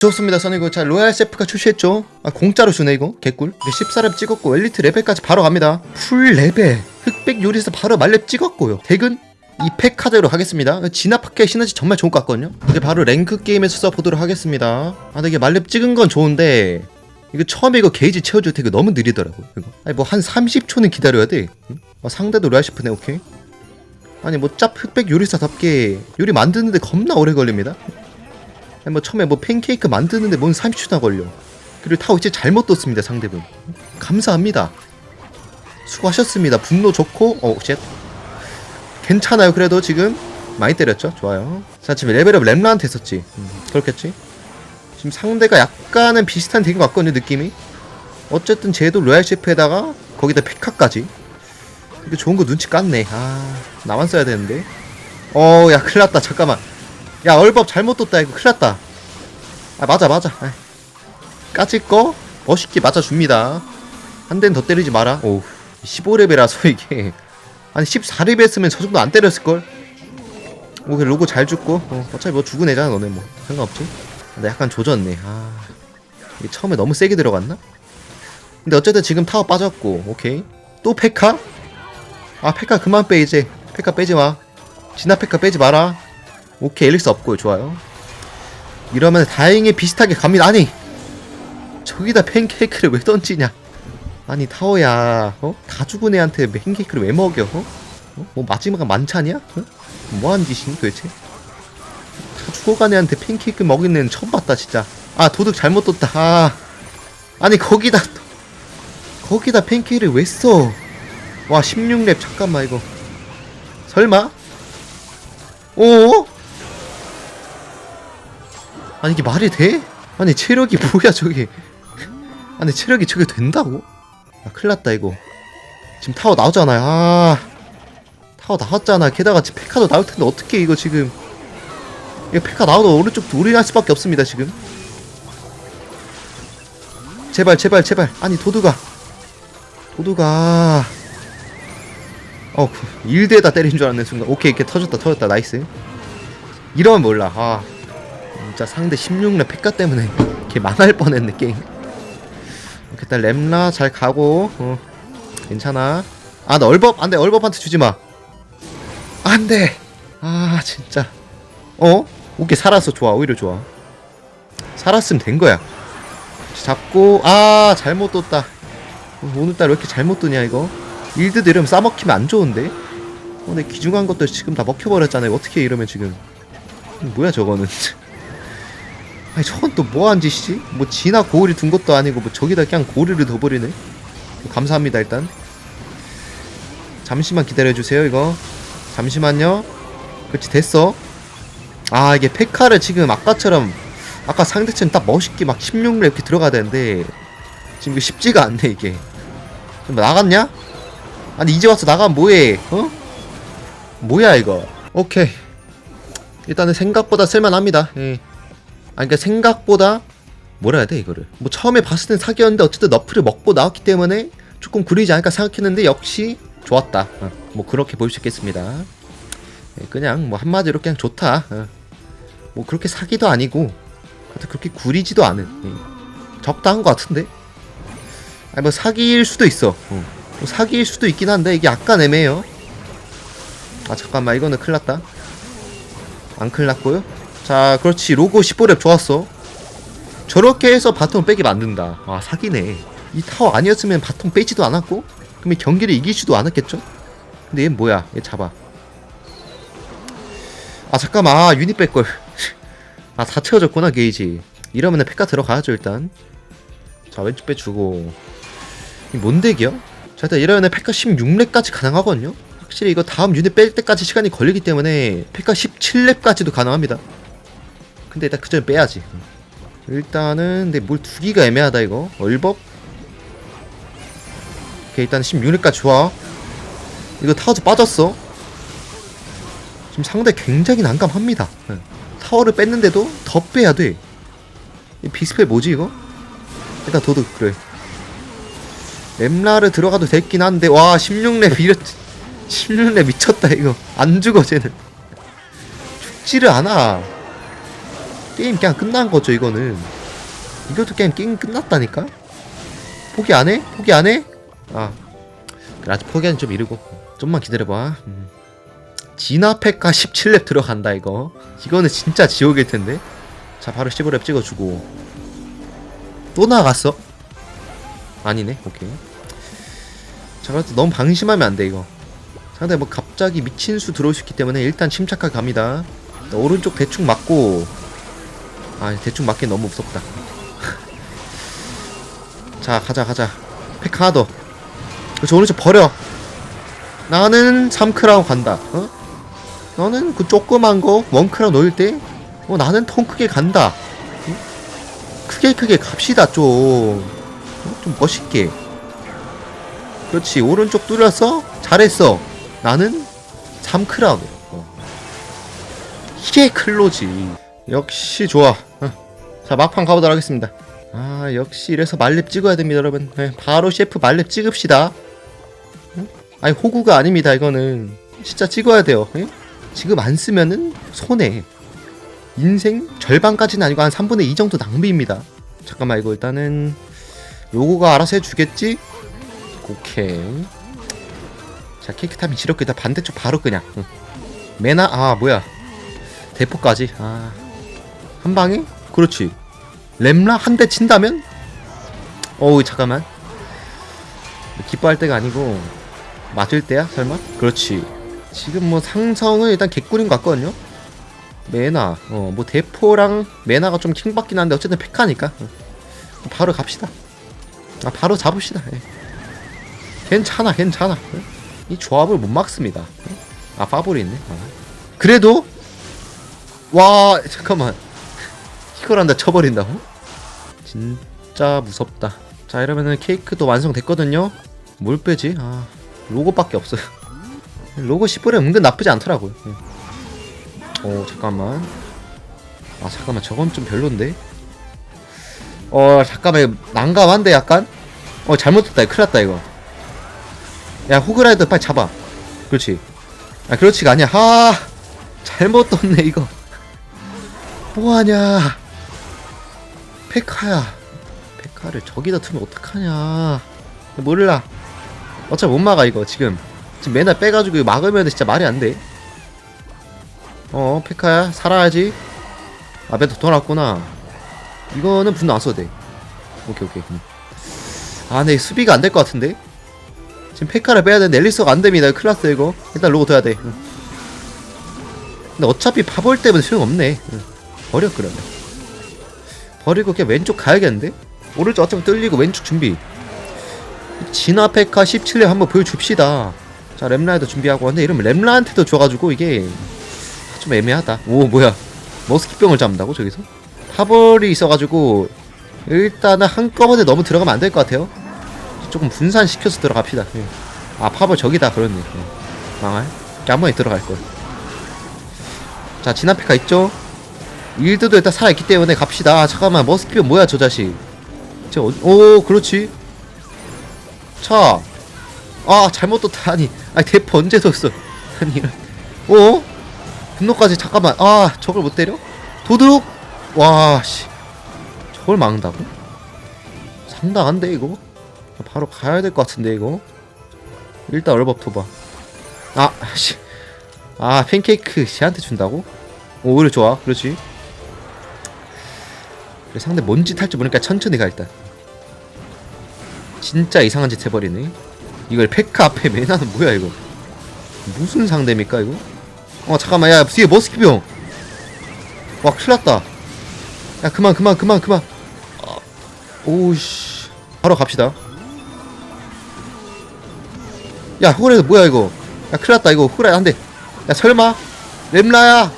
좋습니다. 선이고 자 로얄 세프가 출시했죠? 아 공짜로 주네 이거. 개꿀. 이게 14렙 찍었고 엘리트 레벨까지 바로 갑니다. 풀 레벨. 흑백 요리에서 바로 말렙 찍었고요. 덱은 이팩 카드로 하겠습니다. 진압학계 시너지 정말 좋을 것 같거든요. 이제 바로 랭크 게임에서 써보도록 하겠습니다. 아 근데 이게 말렙 찍은 건 좋은데 이거 처음에 이거 게이지 채워줄 때 이거 너무 느리더라고요 이거. 아니 뭐 한 30초는 기다려야 돼. 응? 아, 상대도 로얄 셰프네 오케이. 아니 뭐 짭 흑백 요리사답게 요리 만드는데 겁나 오래 걸립니다 뭐 처음에 뭐 팬케이크 만드는데 뭔 30초나 걸려. 그리고 타워 이제 잘못 떴습니다 상대분. 감사합니다. 수고하셨습니다. 분노 좋고 어 쉣. 괜찮아요 그래도 지금 많이 때렸죠. 좋아요. 자 지금 레벨업 램라한테 했었지. 음, 그렇겠지. 지금 상대가 약간은 비슷한 덱인 것 같거든요 느낌이. 어쨌든 쟤도 로얄 셰프에다가 거기다 피카까지. 이거 좋은 거 눈치 깠네. 아 나만 써야 되는데. 어야 큰일 났다 잠깐만. 야 얼법 잘못 뒀다. 이거 큰일났다. 아 맞아 맞아. 아이. 까짓 거 멋있게 맞아줍니다. 한 대는 더 때리지 마라. 오. 15렙이라서 이게. 아니 14렙 했으면 저 정도 안 때렸을걸? 오 그래, 로고 잘 죽고. 어, 어차피 뭐 죽은 애잖아 너네 뭐. 상관없지. 근데 약간 조졌네. 아 이게 처음에 너무 세게 들어갔나? 근데 어쨌든 지금 타워 빠졌고 오케이. 또 페카? 아 페카 그만 빼 이제. 페카 빼지 마. 진화 페카 빼지 마라 오케이 엘릭스 없고요 좋아요 이러면 다행히 비슷하게 갑니다 아니 저기다 팬케이크를 왜 던지냐 아니 타워야 어? 다 죽은 애한테 팬케이크를 왜 먹여 어? 어? 뭐 마지막 만찬이야? 어? 뭐하는 짓이니 도대체 다 죽어간 애한테 팬케이크 먹이는 애는 처음 봤다 진짜 아 도둑 잘못 뒀다 아 아니 거기다 거기다 팬케이크를 왜 써? 와 16렙 잠깐만 이거 설마? 오? 아니 이게 말이 돼? 아니 체력이 뭐야 저게? 아니 체력이 저게 된다고? 아 큰일났다 이거. 지금 타워 나오잖아요. 아 타워 나왔잖아 게다가 지금 페카도 나올 텐데 어떻게 이거 지금. 이거 페카 나와도 오른쪽 돌이 할 수밖에 없습니다 지금. 제발 제발 제발. 아니 도두가. 도두가. 어 1대에다 때린 줄 알았네 순간. 오케이 이렇게 터졌다 터졌다. 나이스. 이러면 몰라. 아 진짜 상대 16렙 페카 때문에 걔 망할 뻔했네 게임. 이렇게 일단 램라 잘 가고 어 괜찮아. 아 나 얼법 안돼 얼법한테 주지마. 안돼! 아 진짜. 어? 오케이 살았어. 좋아 오히려 좋아. 살았으면 된 거야. 잡고 아 잘못 뒀다. 오늘따라 왜 이렇게 잘못 뜨냐 이거? 일드 이러면 싸먹히면 안 좋은데? 어, 근데 귀중한 것도 지금 다 먹혀버렸잖아요. 어떻게 이러면 지금? 뭐야 저거는 아니 저건 또 뭐한 짓이지? 뭐 진화 고울이 둔 것도 아니고 뭐 저기다 그냥 고리를 둬버리네. 감사합니다 일단. 잠시만 기다려주세요 이거. 잠시만요. 그렇지 됐어. 아 이게 페카를 지금 아까처럼 아까 상대처럼 딱 멋있게 막 16렙 이렇게 들어가야 되는데 지금 이거 쉽지가 않네 이게. 좀 나갔냐? 아니 이제 와서 나가면 뭐해 어? 뭐야 이거? 오케이. 일단은 생각보다 쓸만합니다. 예. 아니 그러니까 생각보다 뭐라 해야 돼 이거를? 뭐 처음에 봤을 땐 사기였는데 어쨌든 너프를 먹고 나왔기 때문에 조금 구리지 않을까 생각했는데 역시 좋았다. 어, 뭐 그렇게 볼 수 있겠습니다. 예, 그냥 뭐 한마디로 그냥 좋다. 어. 뭐 그렇게 사기도 아니고 그렇게 구리지도 않은 예. 적당한 것 같은데? 아니 뭐 사기일 수도 있어. 어. 뭐 사기일 수도 있긴 한데 이게 약간 애매해요. 아 잠깐만. 이거는 큰일 났다. 안 큰일 났고요 자 그렇지. 로고 15렙 좋았어. 저렇게 해서 바텀 빼기 만든다. 아 사기네. 이 타워 아니었으면 바텀 빼지도 않았고 그러면 경기를 이기지도 않았겠죠? 근데 얘 뭐야? 얘 잡아. 아 잠깐만. 아 유닛 뺄걸. 아 다 채워졌구나 게이지. 이러면은 페카 들어가야죠 일단. 자 왼쪽 빼주고. 이 뭔데기야? 자 일단 이러면은 페카 16렙까지 가능하거든요? 확실히 이거 다음 유닛 뺄 때까지 시간이 걸리기 때문에 페카 17렙까지도 가능합니다 근데 일단 그 전에 빼야지. 일단은 근데 뭘 두기가 애매하다 이거. 얼법? 오케이 일단 16렙까지 좋아. 이거 타워즈 빠졌어. 지금 상대 굉장히 난감합니다. 네. 타워를 뺐는데도 더 빼야 돼. 이 비스펠 뭐지 이거? 일단 도둑 그래. 엠라를 들어가도 됐긴 한데 와 16렙 이렇 16렙 미쳤다 이거. 안 죽어 쟤는 죽지를 않아 게임 그냥 끝난 거죠 이거는. 이것도 게임 게임 끝났다니까? 포기 안 해? 포기 안 해? 아 아직 포기하는 좀 이르고. 좀만 기다려봐. 음. 진화팩과 17렙 들어간다 이거. 이거는 진짜 지옥일 텐데. 자 바로 15렙 찍어주고. 또 나갔어? 아니네 오케이. 자 그래도 너무 방심하면 안 돼 이거. 상대 뭐 갑자기 미친 수 들어올 수 있기 때문에 일단 침착하게 갑니다. 오른쪽 대충 맞고 아 대충 맞기 너무 무섭다. 자 가자 가자. 팩 하나 더. 그렇지 오른쪽 버려. 나는 3크라운 간다 어? 너는 그 조그만 거 원크라운 놓을 때 어, 나는 통 크게 간다. 응? 크게 크게 갑시다 좀. 어? 좀 멋있게. 그렇지 오른쪽 뚫렸어 잘했어. 나는 3크라운. 어. 이게 클로지 역시 좋아. 어. 자 막판 가보도록 하겠습니다. 아 역시 이래서 말렙 찍어야 됩니다 여러분. 네, 바로 셰프 말렙 찍읍시다. 응? 아니 호구가 아닙니다 이거는. 진짜 찍어야 돼요. 응? 지금 안 쓰면은 손해. 인생 절반까지는 아니고 한 3분의 2 정도 낭비입니다. 잠깐만 이거 일단은 요거가 알아서 해주겠지? 오케이. 자 케이크 타임 지렸고 일단 반대쪽 바로 그냥. 응. 메나? 아 뭐야. 대포까지. 아 한 방에? 그렇지. 램라 한 대 친다면? 어우 잠깐만. 기뻐할 때가 아니고 맞을 때야 설마? 그렇지. 지금 뭐 상성은 일단 개꿀인 것 같거든요. 메나 어 뭐 대포랑 메나가 좀 킹받긴 한데 어쨌든 페카니까. 어. 바로 갑시다. 아 바로 잡읍시다. 예. 괜찮아 괜찮아. 예. 이 조합을 못 막습니다. 예. 아 파볼이 있네. 아. 그래도 와 잠깐만 이걸 한다 쳐버린다고? 진짜 무섭다. 자 이러면은 케이크도 완성됐거든요. 뭘 빼지? 아 로고밖에 없어요. 로고 10불에 은근 나쁘지 않더라고요. 예. 어 잠깐만. 아 잠깐만. 저건 좀 별론데? 어 잠깐만. 난감한데 약간? 어 잘못했다. 이거 큰일 났다 이거. 야 호그라이더 빨리 잡아. 그렇지. 아 그렇지가 아니야. 하! 잘못 떴네 이거. 뭐하냐 페카야. 페카를 저기다 두면 어떡하냐. 몰라. 어차피 못 막아 이거 지금. 지금 맨날 빼가지고 막으면 진짜 말이 안돼. 어 페카야 살아야지. 아 멘토 더 나왔구나. 이거는 분노 안 써도 돼. 오케이 오케이 음. 아 근데 수비가 안 될 것 같은데? 지금 페카를 빼야 되는데 앨리스가 안 됩니다 큰일 났어 이거. 일단 로고 둬야 돼. 응. 근데 어차피 파볼 때문에 소용없네. 응. 버려 그러면 버리고 그냥 왼쪽 가야겠는데? 오른쪽 어차피 뚫리고 왼쪽 준비. 진화 페카 17렙 한번 보여줍시다. 자 램라이더 준비하고 근데 이러면 램라한테도 줘가지고 이게 좀 애매하다. 오 뭐야. 머스키병을 잡는다고 저기서? 파벌이 있어가지고 일단은 한꺼번에 너무 들어가면 안 될 것 같아요. 조금 분산시켜서 들어갑시다. 예. 아 파벌 저기다. 그렇네. 예. 망할. 이렇게 한 번에 들어갈걸. 자 진화페카 있죠 일드도 일단 살아있기 때문에 갑시다. 아, 잠깐만 머스키병 뭐야 저 자식? 저 어디 오 그렇지. 차. 아 잘못 떴다. 아니 아니 대포 언제 뒀어? 아니 이런 어? 분노까지 잠깐만. 아 저걸 못 때려? 도둑? 와씨. 저걸 막는다고? 상당한데 이거? 바로 가야 될 것 같은데 이거? 일단 얼법 토봐. 아씨. 아 팬케이크 쟤한테 준다고? 오, 오히려 좋아. 그렇지 그래 상대 뭔 짓 할지 모르니까 천천히 가 일단. 진짜 이상한 짓 해버리네. 이걸 페카 앞에 메나는 뭐야 이거? 무슨 상대입니까 이거? 어 잠깐만 야 뒤에 머스키병 와 큰일났다. 야 그만 그만 그만 그만. 아, 오우씨. 바로 갑시다. 야 호그라이더 뭐야 이거? 야 큰일났다 이거. 호그라이더 한대. 야 설마? 렘라야